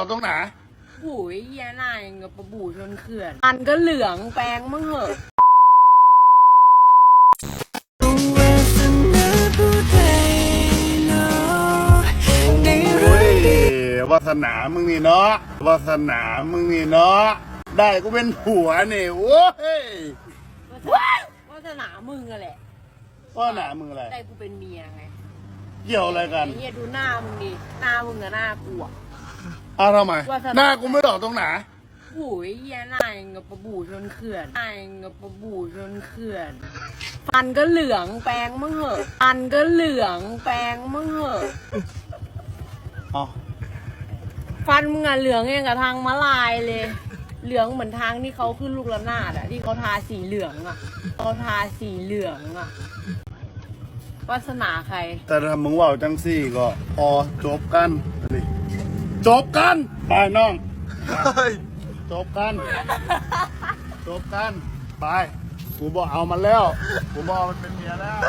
อกตรงไหนหูยเหี้ยหน้ายังกับปลาบูชนเขื่อน มันก็เหลืองแปลงมั้งเหอะ โอ้ยวาสนามึงนี่เนาะวาสนามึงนี่เนาะได้กูเป็นผัวนี่โว้ยวาสนามึงอะแหละ วาสนามึงอะไร ได้กูเป็นเมียไงเกี่ยวอะไรกัน ไอ้เหี้ยดูหน้ามึงดิ หน้ามึงกับหน้ากูอะ อ้าวทำไมวาสนาหน้ากูไม่ออกตรงไหนหูยเหี้ยหน้ายังกับปลาบูชนเขื่อนหน้ายังกับปลาบูชนเขื่อน ฟันก็เหลืองแปลงมั้งเหอะฟันก็เหลืองแปลงมั้งเหอะ อ๋อฟันมึงอะเหลืองอย่างกับทางมะลายเลย เหลืองเหมือนทางที่เขาขึ้นลูกระนาดอะที่เขาทาสีเหลืองอะเขาทาสีเหลืองอะวาสนาใคร แต่ถ้ามึงว่าจังสี่ก็พอจบกันนี่ จบกันไปน้องจบกันจบกันไปกูบอกเอามันแล้วกูบอกมันเป็นเมียแล้ว